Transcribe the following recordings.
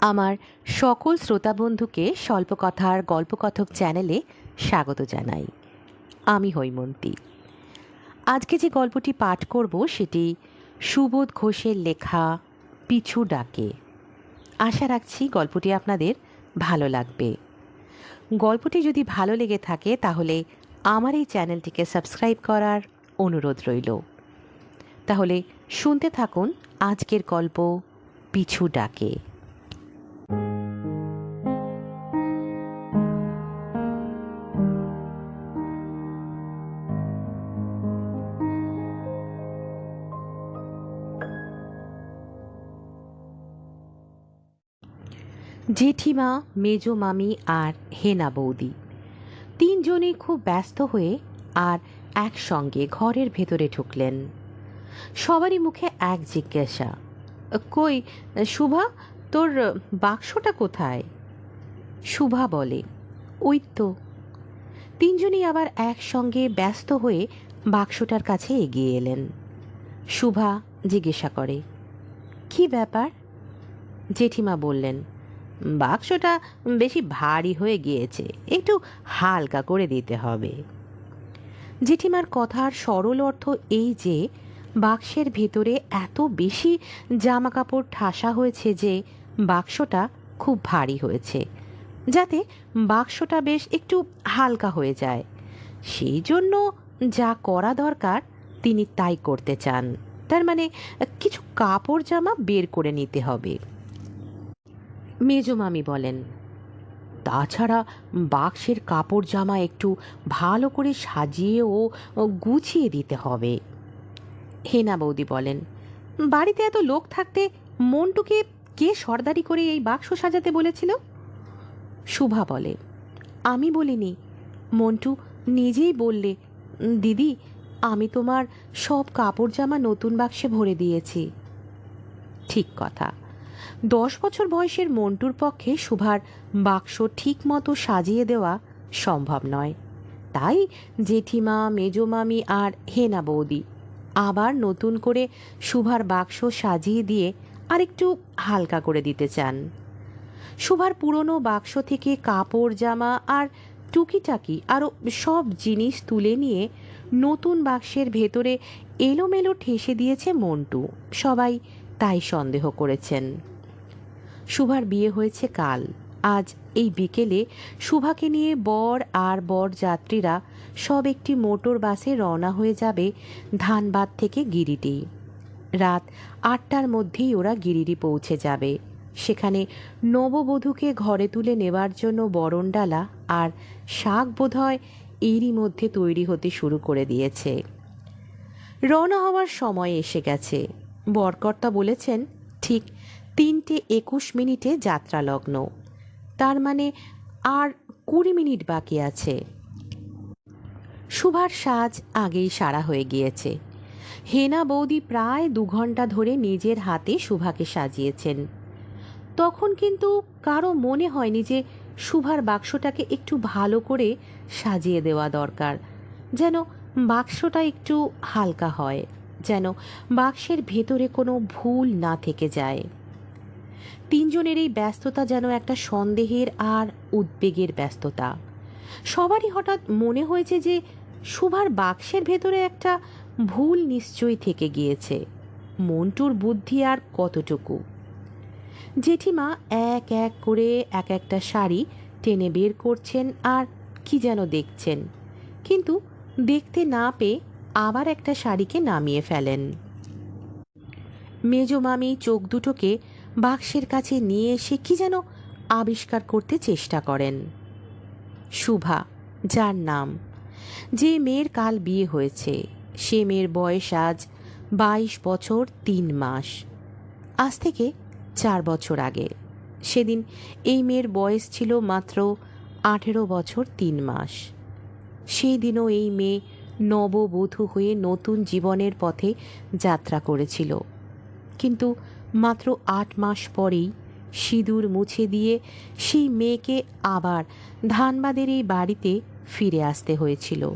আমার সকল শ্রোতা বন্ধুকে স্বল্পকথার গল্পকথক চ্যানেলে স্বাগত জানাই। আমি হৈমন্তী। আজকে যে গল্পটি পাঠ করব সেটি সুবোধ ঘোষের লেখা পিছু ডাকে। আশা রাখছি গল্পটি আপনাদের ভালো লাগবে। গল্পটি যদি ভালো লেগে থাকে তাহলে আমার এই চ্যানেলটিকে সাবস্ক্রাইব করার অনুরোধ রইল। তাহলে শুনতে থাকুন আজকের গল্প পিছু ডাকে। জেঠিমা, মেজো মামি আর হেনা বৌদি। তিনজনেই খুব ব্যস্ত হয়ে আর একসঙ্গে ঘরের ভেতরে ঢুকলেন। সবারই মুখে এক জিজ্ঞাসা, কই, শুভা, তোর বাক্সটা কোথায়? শুভা বলে, ওই তো। তিনজনই আবার একসঙ্গে ব্যস্ত হয়ে বাক্সটার কাছে এগিয়ে এলেন। শুভা জিজ্ঞাসা করে, কি ব্যাপার? জেঠিমা বললেন বাক্সটা বেশি ভারী হয়ে গিয়েছে। একটু হালকা করে দিতে হবে। জেঠিমার কথার সরল অর্থ এই যে, বাক্সের ভেতরে এত বেশি জামা কাপড় ঠাসা হয়েছে যে, বাক্সটা খুব ভারী হয়েছে। যাতে বাক্সটা বেশ একটু হালকা হয়ে যায়। সেই জন্য যা করা দরকার, তিনি তাই করতে চান। তার মানে কিছু কাপড় জামা বের করে নিতে হবে। মেজো মামি বলেন। তাছাড়া বাক্সের কাপড় জামা একটু ভালো করে সাজিয়ে ও গুছিয়ে দিতে হবে। হেনা বৌদি বলেন, বাড়িতে এত লোক থাকতে মন্টুকে কে সর্দারি করে এই বাক্স সাজাতে বলেছিল? শুভা বলে, আমি বলিনি। মন্টু নিজেই বললে, দিদি, আমি তোমার সব কাপড় জামা নতুন বাক্সে ভরে দিয়েছি। ঠিক কথা। দশ বছর বয়সের মন্টুর পক্ষে শুভার বাক্স ঠিক মতো সাজিয়ে দেওয়া সম্ভব নয়। তাই জেঠিমা, মেজমামি আর হেনা বৌদি আবার নতুন করে শুভার বাক্স সাজিয়ে দিয়ে আরেকটু হালকা করে দিতে চান। শুভার পুরনো বাক্স থেকে কাপড়, জামা আর টুকিটাকি আরও সব জিনিস তুলে নিয়ে নতুন বাক্সের ভেতরে এলোমেলো ঠেসে দিয়েছে মন্টু। সবাই তাই সন্দেহ করেছেন। শুভার বিয়ে হয়েছে কাল। আজ এই বিকেলে শুভাকে নিয়ে বর আর বর যাত্রীরা সব একটি মোটর বাসে রওনা হয়ে যাবে ধানবাদ থেকে গিরিটি রাত আটটার মধ্যেই ওরা গিরিডি পৌঁছে যাবে। সেখানে নববধূকে ঘরে তুলে নেবার জন্য বরণডালা আর শাক বোধহয় এরই মধ্যে তৈরি হতে শুরু করে দিয়েছে। রওনা হওয়ার সময় এসে গেছে। বরকর্তা বলেছেন, ঠিক তিনটে একুশ মিনিটে যাত্রা লগ্ন তার মানে আর কুড়ি মিনিট বাকি আছে। সুভার সাজ আগেই সারা হয়ে গিয়েছে। হেনা বৌদি প্রায় দু ঘণ্টা ধরে নিজের হাতে সুভাকে সাজিয়েছেন। তখন কিন্তু কারও মনে হয়নি যে সুভার বাক্সটাকে একটু ভালো করে সাজিয়ে দেওয়া দরকার, যেন বাক্সটা একটু হালকা হয়। যেন বাক্সের ভেতরে কোনো ভুল না থেকে যায়। তিনজনের এই ব্যস্ততা যেন একটা সন্দেহের আর উদ্বেগের ব্যস্ততা। সবারই হঠাৎ মনে হয়েছে যে সুভার বাক্সের ভেতরে একটা ভুল নিশ্চয়ই থেকে গিয়েছে। মন্টুর বুদ্ধি আর কতটুকু? জেঠিমা এক এক করে এক একটা শাড়ি টেনে বের করছেন আর কি যেন দেখছেন। কিন্তু দেখতে না পেয়ে আবার একটা শাড়িকে নামিয়ে ফেলেন। মেজো মামি চোখ দুটোকে বাক্সের কাছে নিয়ে এসে কি যেন আবিষ্কার করতে চেষ্টা করেন। শুভা, যার নাম। যে মেয়ের কাল বিয়ে হয়েছে, সে মেয়ের বয়স আজ বাইশ বছর তিন মাস। আজ থেকে চার বছর আগে। সেদিন এই মেয়ের বয়স ছিল মাত্র আঠেরো বছর তিন মাস। সেই দিনও এই মেয়ে নববধূ হয়ে নতুন জীবনের পথে যাত্রা করেছিল। কিন্তু মাত্র আট মাস পরেই সিঁদুর মুছে দিয়ে সেই মেয়েকে আবার ধানবাদের এই বাড়িতে ফিরে আসতে হয়েছিল।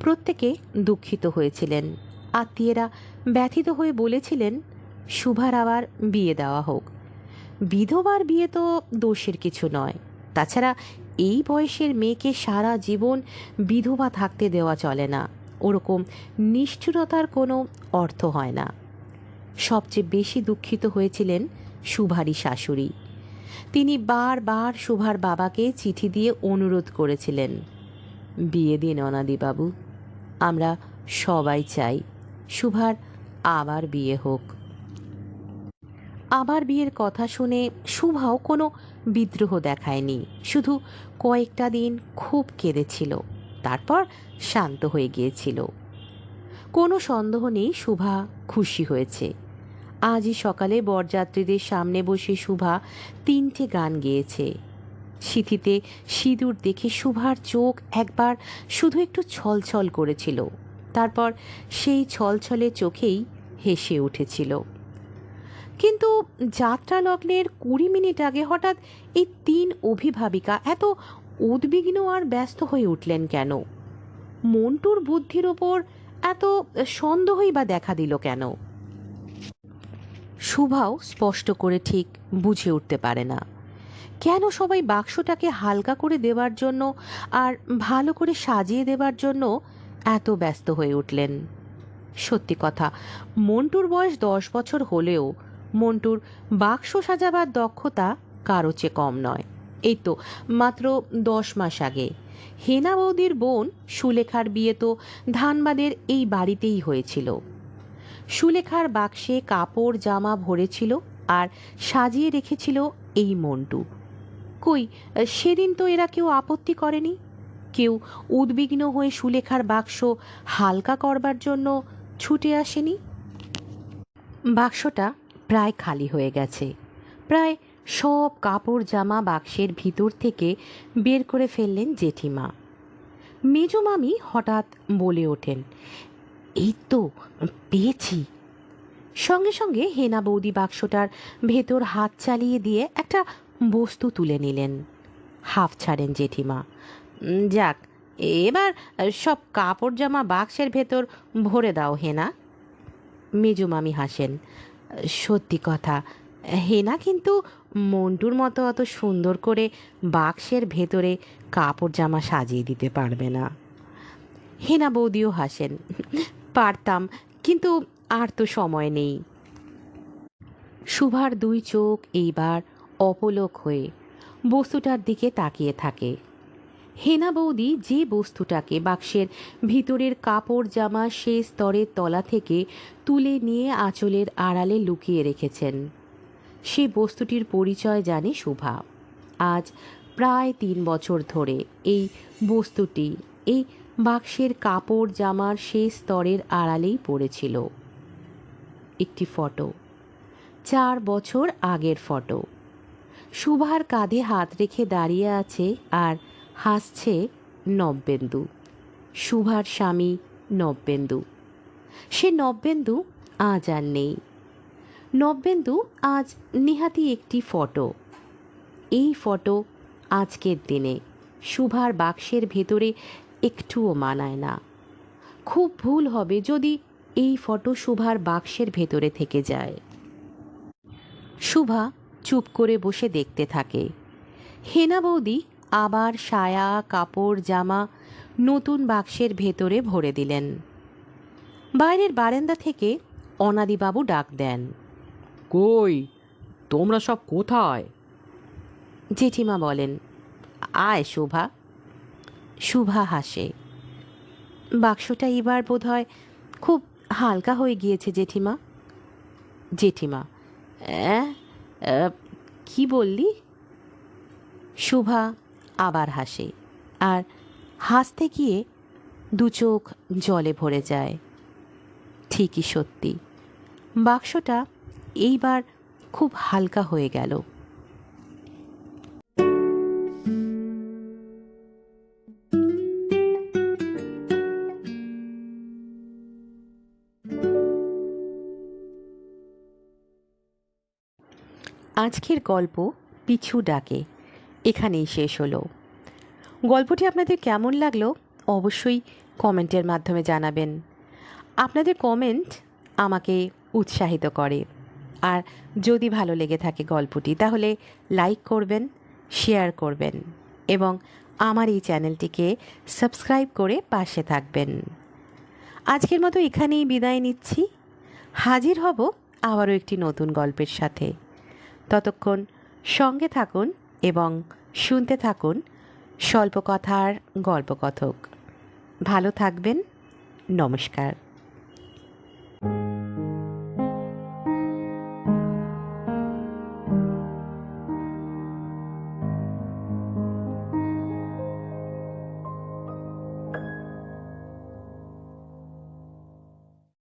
প্রত্যেকে দুঃখিত হয়েছিলেন। আত্মীয়রা ব্যথিত হয়ে বলেছিলেন, শুভার আবার বিয়ে দেওয়া হোক। বিধবার বিয়ে তো দোষের কিছু নয়। তাছাড়া এই বয়সের মেয়েকে সারা জীবন বিধবা থাকতে দেওয়া চলে না। ওরকম নিষ্ঠুরতার কোনো অর্থ হয় না। সবচেয়ে বেশি দুঃখিত হয়েছিলেন সুভারী শাশুড়ি। তিনি বারবার সুভার বাবাকে চিঠি দিয়ে অনুরোধ করেছিলেন, বিয়ে দিন অনাদিবাবু আমরা সবাই চাই সুভার আবার বিয়ে হোক। আবার বিয়ের কথা শুনে শুভাও কোনো বিদ্রোহ দেখায়নি। শুধু কয়েকটা দিন খুব কেঁদেছিল, তারপর শান্ত হয়ে গিয়েছিল। কোনো সন্দেহ নেই শুভা খুশি হয়েছে। আজই সকালে বরযাত্রীদের সামনে বসে শুভা তিনটে গান গেয়েছে। সিথিতে সিঁদুর দেখে শুভার চোখ একবার শুধু একটু ছলছল করেছিল, তারপর সেই ছলছলে চোখেই হেসে উঠেছিল। কিন্তু যাত্রা লগ্নের কুড়ি মিনিট আগে হঠাৎ এই তিন অভিভাবিকা এত উদ্বিগ্ন আর ব্যস্ত হয়ে উঠলেন কেন? মন্টুর বুদ্ধির ওপর এত সন্দেহই বা দেখা দিল কেন? শুভাও স্পষ্ট করে ঠিক বুঝে উঠতে পারে না। কেন সবাই বাক্সটাকে হালকা করে দেওয়ার জন্য আর ভালো করে সাজিয়ে দেওয়ার জন্য এত ব্যস্ত হয়ে উঠলেন? সত্যি কথা, মন্টুর বয়স দশ বছর হলেও মন্টুর বাক্স সাজাবার দক্ষতা কারও চেয়ে কম নয়। এই তো, মাত্র দশ মাস আগে। হেনা বৌদির বোন সুলেখার বিয়ে তো ধানবাদের এই বাড়িতেই হয়েছিল। সুলেখার বাক্সে কাপড়, জামা ভরেছিল আর সাজিয়ে রেখেছিল এই মন্টু। কই, সেদিন তো এরা কেউ আপত্তি করেনি? কেউ উদ্বিগ্ন হয়ে সুলেখার বাক্স হালকা করবার জন্য ছুটে আসেনি? বাক্সটা প্রায় খালি হয়ে গেছে। প্রায় সব কাপড় জামা বাক্সের ভিতর থেকে বের করে ফেললেন জেঠিমা। মেজো মামি হঠাৎ বলে ওঠেন, এই তো, পেয়েছি। সঙ্গে সঙ্গে হেনা বৌদি বাক্সটার ভেতর হাত চালিয়ে দিয়ে একটা বস্তু তুলে নিলেন। হাফ ছাড়েন জেঠিমা যাক, এবার সব কাপড় জামা বাক্সের ভেতর ভরে দাও হেনা। মেজো মামি হাসেন সত্যি কথা। হেনা কিন্তু মন্টুর মতো অত সুন্দর করে বাক্সের ভেতরে কাপড় জামা সাজিয়ে দিতে পারবে না। হেনা বৌদিও হাসেন, পারতাম, কিন্তু আর তো সময় নেই। সুভার দুই চোখ এইবার অপলক হয়ে বস্তুটার দিকে তাকিয়ে থাকে। হেনা বৌদি যে বস্তুটাকে বাক্সের ভিতরের কাপড় জামা সে স্তরের তলা থেকে তুলে নিয়ে আঁচলের আড়ালে লুকিয়ে রেখেছেন। সে বস্তুটির পরিচয় জানে শুভা। আজ প্রায় তিন বছর ধরে এই বস্তুটি এই বাক্সের কাপড় জামার শেষ স্তরের আড়ালেই পড়েছিল। একটি ফটো। চার বছর আগের ফটো। সুভার কাঁধে হাত রেখে দাঁড়িয়ে আছে আর হাসছে নব্যেন্দু সুভার স্বামী নব্যেন্দু সে নব্যেন্দু আজ আর নেই। নব্যেন্দু আজ নিহাতি একটি ফটো। এই ফটো আজকের দিনে সুভার বাক্সের ভেতরে একটুও মানায় না। খুব ভুল হবে যদি এই ফটো সুভার বাক্সের ভেতরে থেকে যায়। শুভা চুপ করে বসে দেখতে থাকে। হেনা বৌদি আবার সায়া কাপড় জামা নতুন বাক্সের ভেতরে ভরে দিলেন। বাইরের বারান্দা থেকে অনাদিবাবু ডাক দেন। কই? তোমরা সব কোথায়? জেঠিমা বলেন আয় শোভা। শুভা হাসে বাক্সটা এবার বোধ হয় খুব হালকা হয়ে গিয়েছে জেঠিমা। জেঠিমা "অ্যাঁ, আহ, কি বললি? শুভা আবার হাসে। আর হাসতে গিয়ে দু চোখ জলে ভরে যায়। ঠিকই সত্যি। বাক্সটা এইবার খুব হালকা হয়ে গেল। আজকের গল্প পিছু ডাকে। এখানেই শেষ হলো। গল্পটি আপনাদের কেমন লাগল অবশ্যই কমেন্টের মাধ্যমে জানাবেন। আপনাদের কমেন্ট আমাকে উৎসাহিত করে। আর যদি ভালো লেগে থাকে গল্পটি, তাহলে লাইক করবেন, শেয়ার করবেন এবং আমার এই চ্যানেলটিকে সাবস্ক্রাইব করে পাশে থাকবেন। আজকের মতো এখানেই বিদায় নিচ্ছি। হাজির হব আবারও একটি নতুন গল্পের সাথে। ততক্ষণ সঙ্গে থাকুন এবং শুনতে থাকুন স্বল্পকথার গল্পকথক। ভালো থাকবেন। নমস্কার।